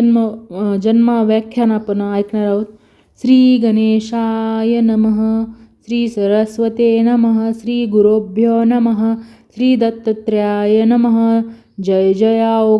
जन्म अ, जन्मा व्याख्यान आपण ऐकणार आहोत. श्री गणेशाय नमः श्री सरस्वते नमः श्री गुरुभ्यो नमः श्री दत्तत्रयाय नमः. जय जया ओ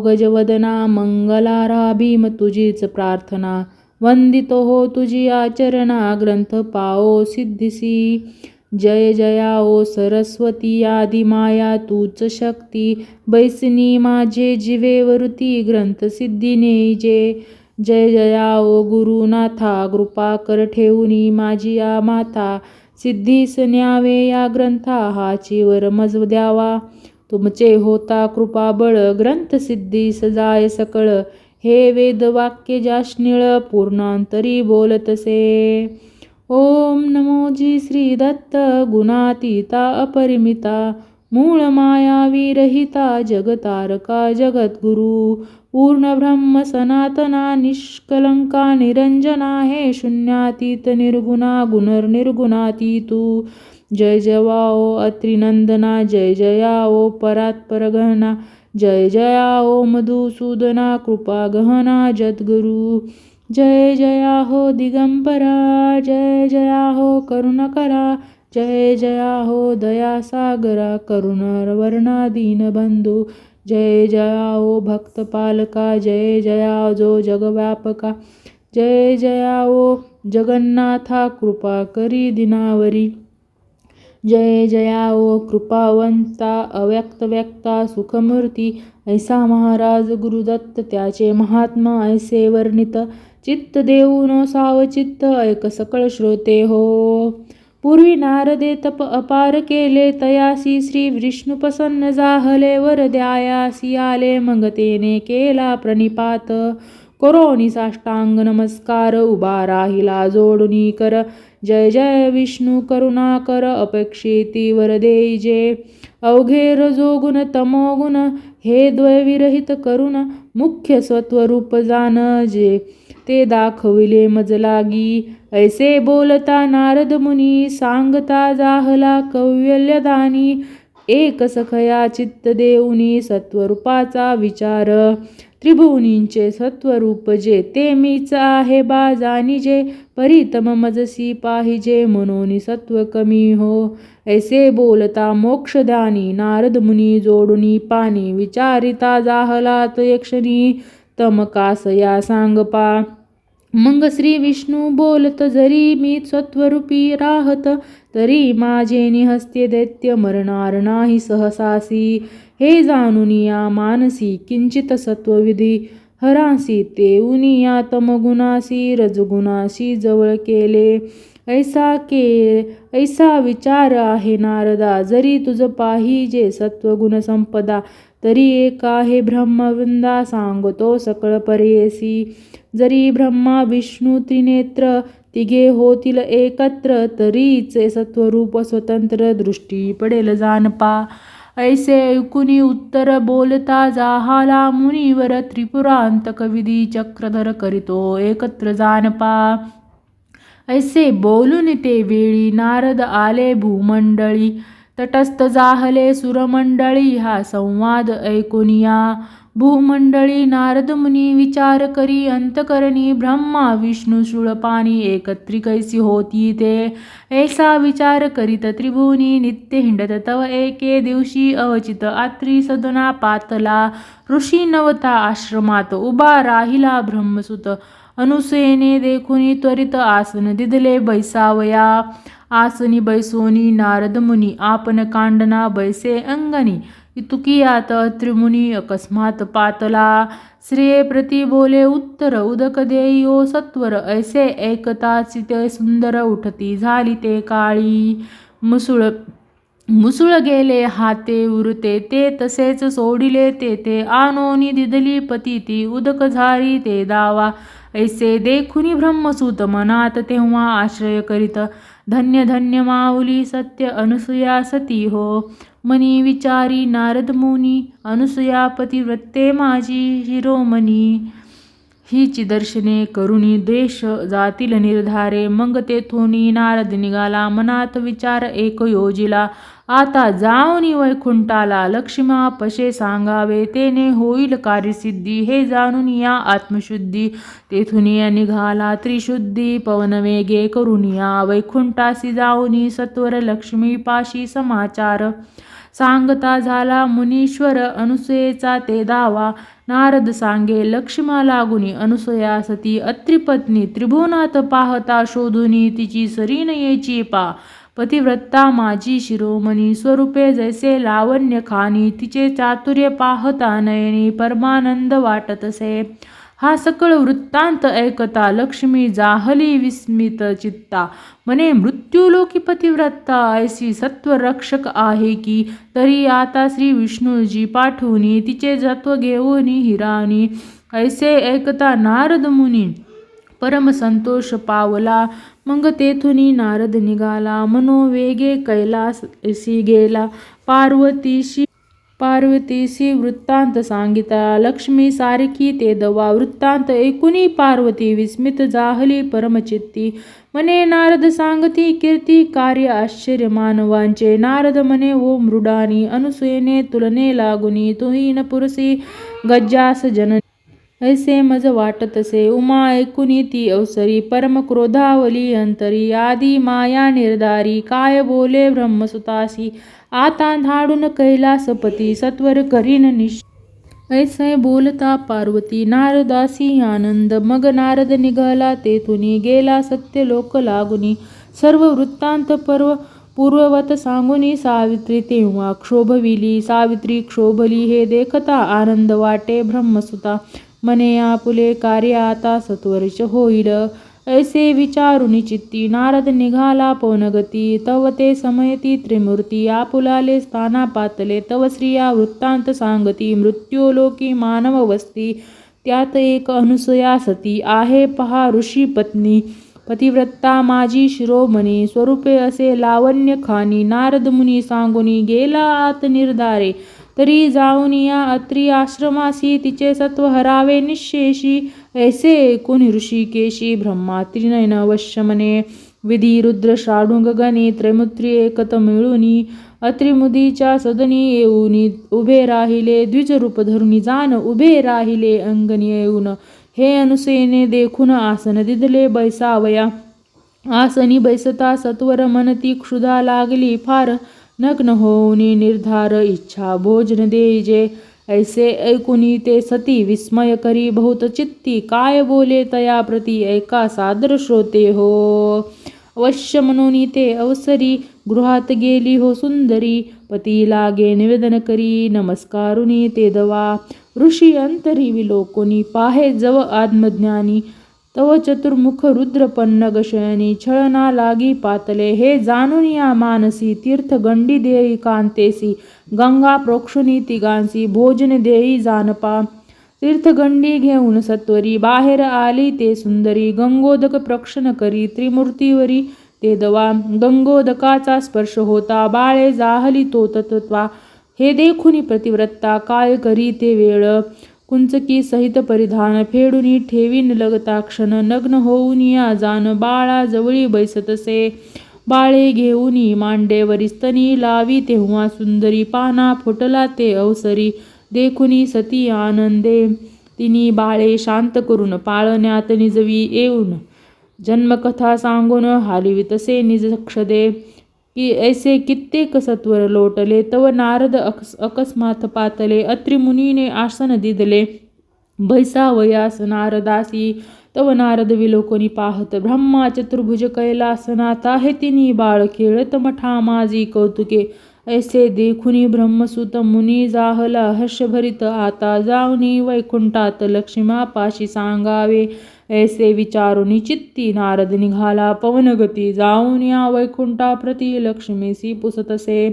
मंगलारा भीम तुझीच प्रार्थना. वंदितो हो तुझी आचरणा ग्रंथ पाओ सिद्धिसी. जय जया ओ सरस्वती आदि माया तूच शक्ती. बैसनी माझे जिवे वृत्ती ग्रंथ सिद्धीने जे. जय जया ओ गुरुनाथा कृपा कर ठेवूनी माझी या माथा सिद्धीस न्यावे या ग्रंथा हाची वर मज द्यावा. तुमचे होता कृपा बळ ग्रंथ सिद्धीस जाय सकळ. हे वेद वाक्य जाश्निळ पूर्णांतरी बोलतसे ओम नमो जी श्री दत्त गुणातीता अपरिमिता मूळ माया विरहिता जगतारका जगद्गुरु पूर्ण ब्रह्म सनातना निष्कलंका निरंजना हे शून्यातीत निर्गुणा गुणर्निर्गुणातीतू. जय जया ओ अत्रिनंदना जय जया ओ परात्परगहना जय जया ओ मधुसूदना कृपा गहना जद्गुरु. जय जया हो दिगंबरा जय जया हो करुणकरा जय जया हो दया सागरा करुणवर्णा दीनबंधू जय जया ओ भक्तपालका जय जया जो जगव्यापका जय जया ओ जगन्नाथा कृपा करी दिनावरी जय जया ओ कृपावंता अव्यक्त व्यक्ता सुखमूर्ती ऐसा महाराज गुरुदत्त त्याचे महात्मा ऐसे वर्णित चित्त देऊन सावचित्त ऐक सकळ श्रोते हो. पूर्वी नारदे तप अपार केले तयासी श्री विष्णू प्रसन्न जाहले वर द्यायासी आले मग तेने केला प्रणिपात. करोनी साष्टांग नमस्कार उभा राहिला जोडुनी कर. जय जय विष्णू करुणा कर अपेक्षेती वर देई अवघे रजोगुण तमोगुण हे द्वयविरहित करुण मुख्य स्वत्वरूप जान जे. ते दाखविले मजलागी ऐसे बोलता नारद मुनी सांगता जाहला कव्यल्यदानी. एक सखया चित्त देऊनी सत्वरूपाचा विचार. त्रिभुवनींचे सत्वरूप जे ते मीच आहे बाजानी जे परितम मजसी पाहिजे म्हणून सत्व कमी हो. ऐसे बोलता मोक्षदानी नारद मुनी जोडुनी पाणी विचारिता जाहलात यक्षणी तमकास या सांगपा. मग श्री विष्णू बोलत जरी मी सत्वरूपी राहत तरी माझे निहस्ते दैत्य मरणार नाही सहसासी. हे जाणून या मानसी किंचित सत्वविधी. हरासी ते उनिया तमगुणासी रजगुणासी जवळ केले. ऐसा के ऐसा विचार आहे नारदा जरी तुझ पाहिजे सत्वगुण संपदा तरी एक आहे ब्रह्मवृंदा सांगतो सकळ परेसी. जरी ब्रह्मा विष्णू त्रिनेत्र तिघे होतील एकत्र तरीच सत्वरूप स्वतंत्र दृष्टी पडेल जानपा ऐसे ऐकुनी उत्तर बोलता जाहाला मुनीवर त्रिपुरांत कविधी चक्रधर करीतो एकत्र जानपा ऐसे बोलून ते वेळी नारद आले भूमंडळी तटस्थ जाहले सुरमंडळी हा संवाद ऐकुनिया. भूमंडळी नारद मुनी विचार करी अंतकरणी ब्रह्मा विष्णू शूळपाणी एकत्री कैसी होती ते. ऐसा विचार करीत त्रिभुवनी नित्य हिंडत तव एके दिवशी अवचित आत्री सदना पातला. ऋषी नवता आश्रमात उभा राहिला ब्रह्मसुत. अनुसेने देखुनी त्वरित आसन दिदले बैसावया. आसनी बैसोनी नारद मुनी आपण कांडना बैसे अंगणी. इतुकियात त्रिमुनी अकस्मात पातला श्रेय प्रती बोले उत्तर उदक देयो सत्वर ऐसे ऐकता ते सुंदर उठती झाली ते काळी. मुसुळ मुसुळ गेले हाते उरते ते तसेच सोडिले ते ते आनोनी दिदली पती ती उदक झाली ते दावा. ऐसे देखुनी ब्रह्मसूत मनात तेव्हा आश्रय करीत धन्य धन्य माऊली सत्य अनुसुया सती हो. मनी विचारी नारद मुनी अनुसया पतिव्रते माझी शिरोमणी. हीची दर्शने करुणी देश जातील निर्धारे मग तेथोनी नारद निघाला मनात विचार एक योजिला. आता जाऊनी वैकुंठाला लक्ष्मा पशे सांगावे तेने होईल कार्यसिद्धी हे जाणून या आत्मशुद्धी. तेथून या निघाला त्रिशुद्धी पवन वेगे करून या वैकुंठासी जाऊनी सत्वर लक्ष्मी पाशी समाचार. सांगता झाला मुनीश्वर अनुसयेचा ते दावा. नारद सांगे लक्ष्मा लागुनी अनुसया सती अत्रिपत्नी त्रिभुवनात पाहता शोधुनी तिची सरीनयेची पा. पतिव्रता माझी शिरोमणी स्वरूपे जैसे लावण्य खानी तिचे चातुर्य पाहता नयनी परमानंद वाटतसे हा सकळ वृत्तांत ऐकता लक्ष्मी जाहली विस्मित चित्ता. मने मृत्यूलोकी पतिव्रता ऐसी सत्वरक्षक आहे की? तरी आता श्री विष्णूजी पाठवणी तिचे जत्व घेऊनी हिराणी ऐसे ऐकता नारद मुनी परम संतोष पावला. मग तेथुनी नारद निघाला मनोवेगे कैलासी गेला पार्वतीशी पार्वतीशी वृत्तांत सांगितला लक्ष्मी सारखी ते दवा वृत्तांत ऐकुनी पार्वती विस्मित जाहली परमचित्ती मने नारद सांगती कीर्ती कार्य आश्चर्य मानवांचे नारद मने ओ मृडानी अनुसयेने तुलने लागुनी तुहीन पुरसी गज्जास जन ऐसे मज वाटतसे उमा ऐकुनी ती अवसरी परम क्रोधावली अंतरी आदी माया निर्धारी काय बोले ब्रह्मसुतासी आता धाडून कैलासपती सत्वर करीन निश। ऐसे बोलता पार्वती नारदासी आनंद मग नारद निघाला तेथुनी गेला सत्य लोक लागुनी सर्व वृत्तांत पर्व पूर्ववत सांगुनी सावित्री तेव्हा क्षोभविली सावित्री क्षोभली हे देखता आनंद वाटे ब्रह्मसुता। मने आपुले कार्य आता सत्वरच होईल ऐसे विचारून चित्ती नारद निघाला पौनगती तव ते समयती त्रिमूर्ती आपुलाले स्थाना पातले तव श्रिया वृत्तांत सांगती मृत्यूलोकी मानव वस्ती त्यात एक अनुसया सती आहे पहा ऋषी पत्नी पतिव्रत्ता माझी शिरोमणी स्वरूपे असे लावण्य खानी नारद मुनी सांगुनी गेला आत निर्धारे तरी जाऊन या अत्री आश्रमासी तिचे सत्व हरावे निशेषी. ऐसे ऐकून ऋषिकेशी ब्रह्मा त्रिनयन वश्यमने विधी रुद्र श्राडुंग गणे त्रैमुत्री एकत मिळूनी. अत्रिमुदीच्या सदनी येऊनी उभे राहिले. द्विजरूप धरुणी जाण उभे राहिले. अंगणी येऊन हे अनुसेने देखून आसन दिदले बैसावया. आसनी बैसता सत्वर मनती क्षुधा लागली फार. नग्न होऊनी निर्धार इच्छा भोजन देजे ऐसे ऐकुनी ते सती विस्मय करी बहुत चित्ती. काय बोले तया प्रती ऐका सादर श्रोते हो. अवश्य म्हणून ते अवसरी. गृहात गेली हो सुंदरी. पती लागे निवेदन करी. नमस्कारुनी ते दवा. ऋषी अंतरी विलोकोनी. पाहे जव आत्मज्ञानी. तव चतुर्मुख रुद्रपन्न गशयनी छळना लागी पातले. हे जाणून या मानसी तीर्थ गंडी देई कांतेसी गंगा प्रोक्षुनी तिगांसी भोजन देई जानपा. तीर्थगंडी घेऊन सत्वरी बाहेर आली ते सुंदरी गंगोदक प्रक्षण करी त्रिमूर्तीवरी ते दवा. गंगोदकाचा स्पर्श होता बाळे जाहली तो तत्वा हे देखुनी प्रतिव्रत्ता काय करी ते वेळ? कुंचकी सहित परिधान फेडूनी ठेवीन लगता क्षण नग्न होऊन या जान बाळा जवळी बैसतसे बाळे घेऊनी मांडेवरी स्तनी लावी तेव्हा सुंदरी पाना फुटला ते अवसरी. देखुनी सती आनंदे. तिनी बाळे शांत करून पाळण्यात निजवी येऊन. जन्मकथा सांगून हालिवितसे निजक्षदे की ऐसे कित्येक सत्वर लोटले तव नारद अकस अकस्मात पातले अत्रिमुनीने आसन दिदले. बैसावयास नारदासी तव नारद विलोकनी पाहत ब्रह्मा चतुर्भुज कैलासनाथा हे तिनी बाळ खेळत मठा माझी कौतुके. ऐसे देखुनी ब्रह्मसुत मुनी जाहला हर्षभरित आता जाऊनी वैकुंठात लक्ष्मापाशी सांगावे. ऐसे विचारुनी चित्ती नारद निघाला पवनगती जाऊन या वैकुंठाप्रती लक्ष्मीसी पुसतसे.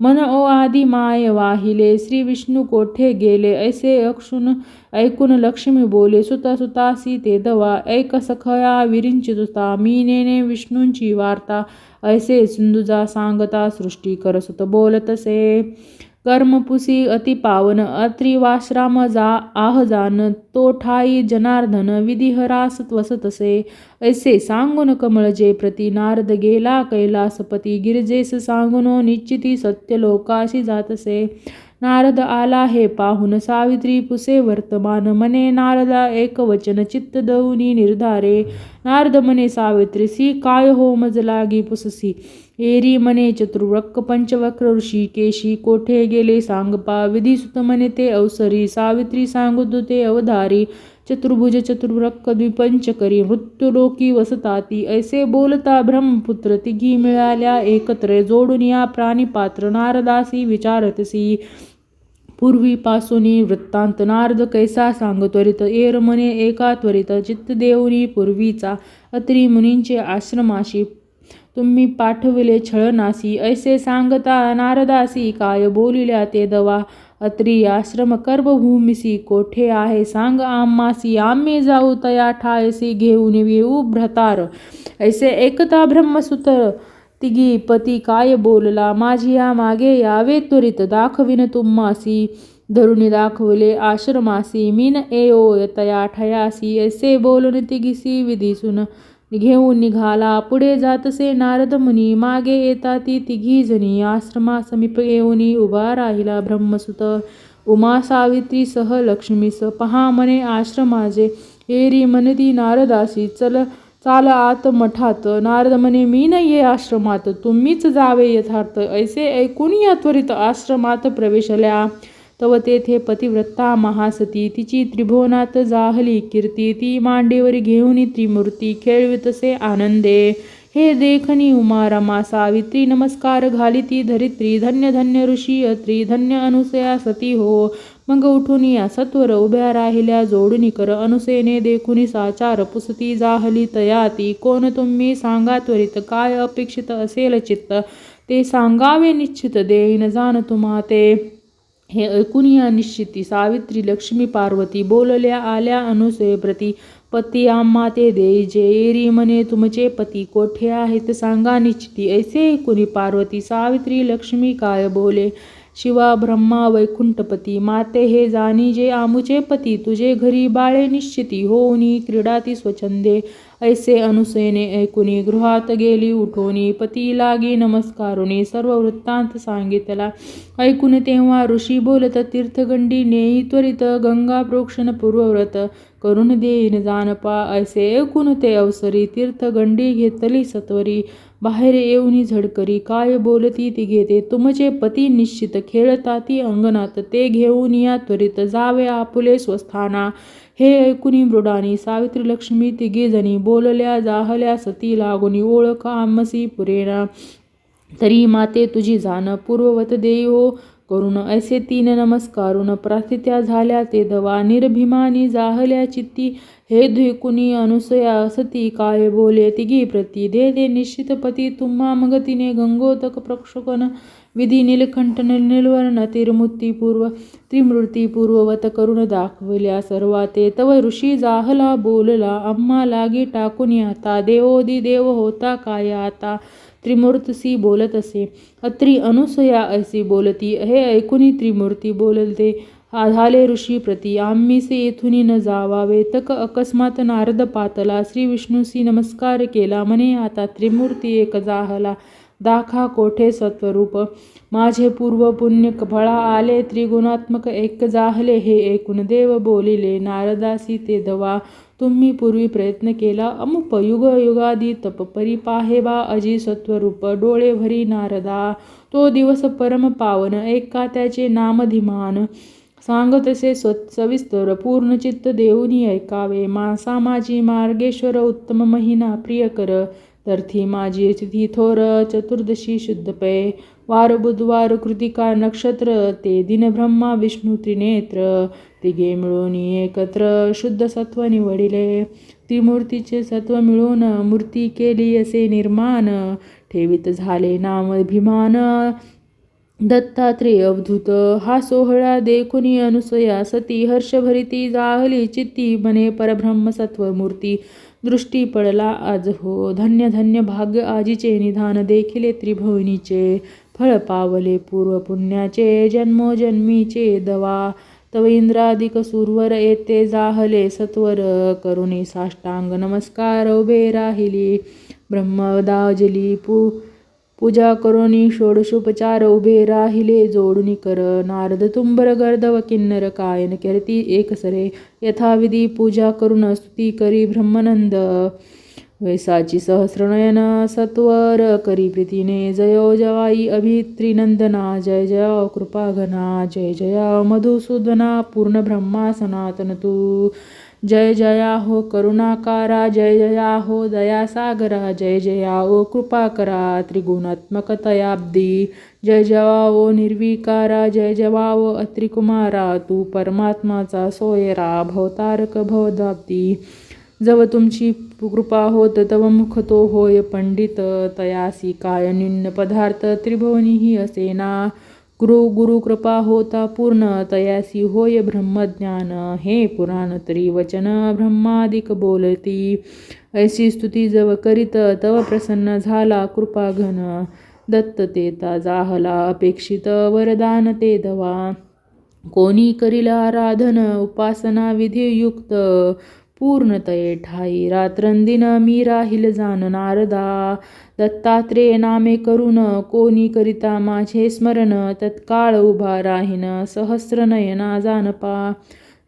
मन ओ आदी माय वाहिले श्री विष्णू कोठे गेले? ऐसे अक्षुन ऐकून लक्ष्मी बोले सुता सुतासी ते दवा ऐक सखया विरिंचितुता मी नेने विष्णूंची वार्ता ऐसे सिंधुजा सांगता सृष्टी करसुत बोलतसे. कर्मपुसी अति पावन अत्रिवाश्राम जा आह जान तो ठाई जनार्दन विधिहरास त्वसतसे। ऐसे सांगून कमळ जे नारद गेला कैलासपती गिरजेस सांगून निश्चिती सत्यलोकाशी जातसे। नारद आला हे पाहून सावित्री पुसे वर्तमान मने नारदा एक वचन चित्त दौनी निर्धारे नारद मने सावित्रीसी काय हो मज लागी पुससी एरी मने चतुर्वक्क पंचवक्र ऋषी केशी कोठे गेले सांगपा विधिसुत मने ते अवसरी सावित्री सांगुद ते अवधारी चतुर्भुज चतुर्भ्रक द्विपंचकरी मृत्युलोकी वसताती. ऐसे बोलता ब्रह्मपुत्र तिघी मिळाल्या एकत्र जोडून या प्राणीपात्र नारदासी विचारतसी. पूर्वीपासूनी वृत्तांत नारद कैसा सांग त्वरित एरमने एका त्वरित चित्त देऊनी पूर्वीचा. अत्री मुनींचे आश्रमाशी तुम्ही पाठविले छळनासी. ऐसे सांगता नारदासी काय बोलिल्या ते दवा? अत्री आश्रम कर्मभूमीसी कोठे आहे? सांग आम्हासी आम्ही जाऊ तया ठायसी घेऊन येऊ भ्रतार. ऐसे एकता ब्रह्मसूत तिघी पती काय बोलला? माझी या मागे यावे त्वरित दाखविन तुम्हासी धरुणी दाखवले आश्रमासी मीन एओ तया ठयासी ऐसे बोलून तिघीसी विधीसून घेऊन निघाला. पुढे जातसे नारद मुनी मागे येता ती तिघी जणी आश्रमा समीप येऊनी उभा राहिला ब्रह्मसुत. उमा सावित्री सह लक्ष्मीस पहा मने आश्रमाजे. एरी मनती नारदासी चल चाल आत मठात. नारद म्हणे मी न ये आश्रमात. तुम्हीच जावे यथार्थ. ऐसे ऐकून या त्वरित आश्रमात प्रवेशल्या. तव तेथे पतिव्रता महासती. तिची त्रिभुवनात जाहली कीर्ती. ती मांडीवर घेऊन त्रिमूर्ती खेळवितसे आनंदे. हे देखनी उमा रमा सावित्री नमस्कार घाली ती धरित्री. धन्य धन्य ऋषी अत्री. धन्य अनुसया सती हो. मग उठून या सत्वर उभ्या राहिल्या. जोडणी कर अनुसेने देखुनी साचार पुसती जाहली तयाती कोण तुम्ही सांगा त्वरित काय अपेक्षित असेल चित्त? ते सांगावे निश्चित देईन जाण तुम्हा ते. हे ऐकून या निश्चिती सावित्री लक्ष्मी पार्वती बोलल्या आल्या अनुसयप्रती पती आम्हा ते दे जे एरी म्हणे तुमचे पती कोठे आहेत सांगा निश्चिती. ऐसे कुणी पार्वती सावित्री लक्ष्मी काय बोले? शिवा ब्रह्मा वैकुंठपती माते हे जाणी जे आमुचे पती तुझे घरी बाळे निश्चिती. होऊनी क्रीडाती स्वच्छंदे ऐसे अनुसयने ऐकुनी गृहात गेली उठोनी पती लागी नमस्कारुनी सर्व वृत्तांत सांगितला ऐकून तेव्हा ऋषी बोलत तीर्थगंडी नेई त्वरित गंगा प्रोक्षण पूर्वव्रत करून देईन जानपा ऐसे ऐकून ते अवसरी तीर्थगंडी घेतली सत्वरी. बाहेर येऊनी झडकरी काय बोलती ती घेते. तुमचे पती निश्चित खेळता ती अंगणात. ते घेऊन या त्वरित जावे आपुले स्वस्थाना. हे ऐकुनी मृडानी सावित्री लक्ष्मी तिघे जणी बोलल्या जाहल्या सती लागुनी ओळख आमसी पुरेना. तरी माते तुझी जाण पूर्ववत देई हो. करून ऐसे तीन नमस्कारून प्रार्थित्या झाल्या ते दवा निर्भिमानी जाहल्या चित्ती. हे द्विकुनी अनुसया सती काय बोले तिघी प्रती. दे दे निश्चित पती तुम्हा मगतीने गंगोतक प्रक्षोकन विधी निलखंठन निलवर्ण तिरमुत्तीपूर्व त्रिमूर्तीपूर्ववत करून दाखवल्या सर्वा. ते तव ऋषी जाहला बोलला आम्हा लागी टाकून आता. देवोदी देव होता काय आता? त्रिमूर्तसी बोलत असे अत्री अनुसया ऐसी बोलती हे ऐकुनी त्रिमूर्ती बोलते आधाले ऋषी प्रती आम्हीसे येथुनी न जावावे तक अकस्मात नारद पातला श्री विष्णूसी नमस्कार केला म्हणे आता त्रिमूर्ती एक जाहला दाखा कोठे सत्वरूप? माझे पूर्व पुण्य फळा आले त्रिगुणात्मक एक जाहले हे एकूण देव बोलिले नारदासी ते दवा. तुम्ही पूर्वी प्रयत्न केला अमुप युग युगादी तप परिपाहे बा अजी सत्वरूप डोळे भरी नारदा. तो दिवस परम पावन ऐका त्याचे नामधिमान सांगतसे स्व सविस्तर पूर्णचित्त देऊनी ऐकावे. मासा माझी मार्गेश्वर उत्तम महिना तर थी माझी तिथी थोर चतुर्दशी शुद्ध पै वार बुधवार कृतिका नक्षत्र ते दिन ब्रह्मा विष्णू त्रिनेत्र तिघे मिळून एकत्र शुद्ध सत्व निवडिले. त्रिमूर्तीचे सत्व मिळून मूर्ती केली असे निर्माण ठेवीत झाले नाम अभिमान. दत्तात्रेय अवधूत हा सोहळा देखुनी अनुसया सती हर्षभरिती जाहली चित्ती बने परब्रह्म सत्व मूर्ती. दृष्टी पडला आज हो धन्य धन्य भाग्य आजीचे निधान देखिले त्रिभुवनीचे फळ पावले पूर्व पुण्याचे जन्मोजन्मीचे दवा तव इंद्रादिक सुरवर येते जाहले सत्वर करुणी साष्टांग नमस्कार उभे राहिली ब्रह्मदाजली पू पूजा करुणी षोडशोपचार उभे राहिले जोडुनी कर नारद तुंबर गर्दव किन्नर कायन करती एकसरे यथाविधी पूजा करून स्तुती करी ब्रह्मनंद वैसाची सहस्रनयन सत्वर करी प्रीतीने जयो जवाई अभित्रिनंदना जय जय कृपाघना जय जया मधुसूदना पूर्ण ब्रह्मा सनातन तू जय जया हो करुणाकारा जय जया हो दयासागरा जय जया ओ कृपाकरा त्रिगुणात्मकतयाब्दी। जय जवा ओ निर्विकारा जय जवा ओ अत्रिकुमारा तू परमात्माचा सोयरा भवतारक भवदाब्दी। जव तुमची कृपा होत तव मुखतो होय पंडित तयासी काय निन्न पदार्थ त्रिभुवनी ही असेना। गुरु गुरु कृपा होता पूर्ण तयासी होय ब्रह्मज्ञान हे पुराण तरी वचन ब्रह्मादिक बोलती. ऐसी स्तुती जव करीत तव प्रसन्न झाला कृपाघन दत्त तेता जाहला अपेक्षित वरदान ते दवा. कोणी करील आराधन उपासना विधियुक्त पूर्णतये ठाई रात्रंदिन मी राहील जाण नारदा। दत्तात्रेय नामे करून कोणी करिता माझे स्मरण तत्काळ उभा राहीन सहस्रनयना जानपा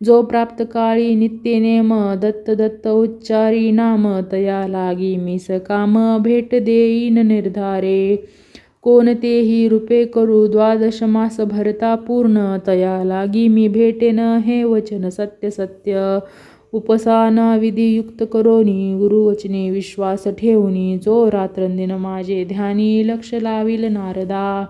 जो प्राप्त काळी नित्य नेम दत्त दत्त उच्चारी नाम तया लागी मी सकाम भेट देईन निर्धारे। कोणतेही रूपे करू द्वादश मास भरता पूर्ण तया लागी मी भेटेन हे वचन सत्य सत्य। उपसानाविधियुक्त करोनी गुरुवचने विश्वास ठेवणी जो रात्रंदिन माझे ध्यानी लक्ष लाविल नारदा.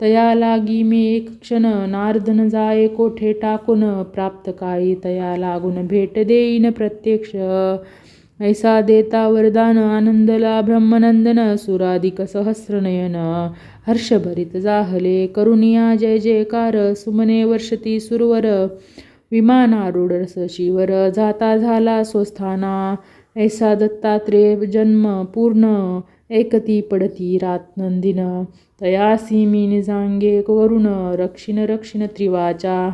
तया लागी मी एक क्षण नारदन जाय कोठे टाकून प्राप्त काळी तया लागून भेट देईन प्रत्यक्ष. ऐसा देता वरदान आनंदला ब्रह्मनंदन सुराधिक सहस्रनयन. हर्षभरित जाहले करुणिया जय जयकार सुमने वर्षती सुरवर. विमानारूढ शिवर जाता झाला स्वस्थाना. ऐसा दत्तात्रेय जन्म पूर्ण एकती पडती रातनंदिन तयासी मी निजांगे करुण रक्षिण रक्षिण त्रिवाचा.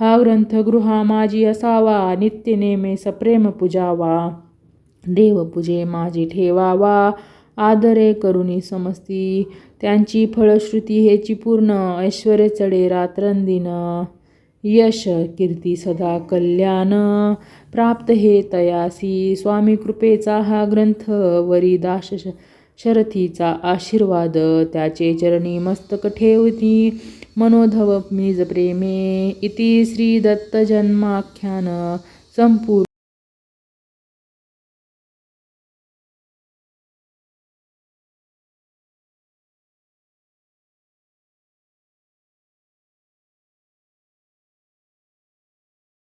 हा ग्रंथ गृहा माझी असावा नित्य नेमे सप्रेम पूजावा. देवपूजे माझी ठेवावा आदरे करुणी समस्ती. त्यांची फळश्रुती हेची पूर्ण ऐश्वर चढे रात्रंदिन यश कीर्ती सदा कल्याण. प्राप्त हे तयासी स्वामी कृपेचा हा ग्रंथ वरी दाश शरथीचा आशीर्वाद त्याचे चरणी मस्तक ठेवती. मनोधव मीज प्रेमे इति श्री जन्माख्यान संपूर्ण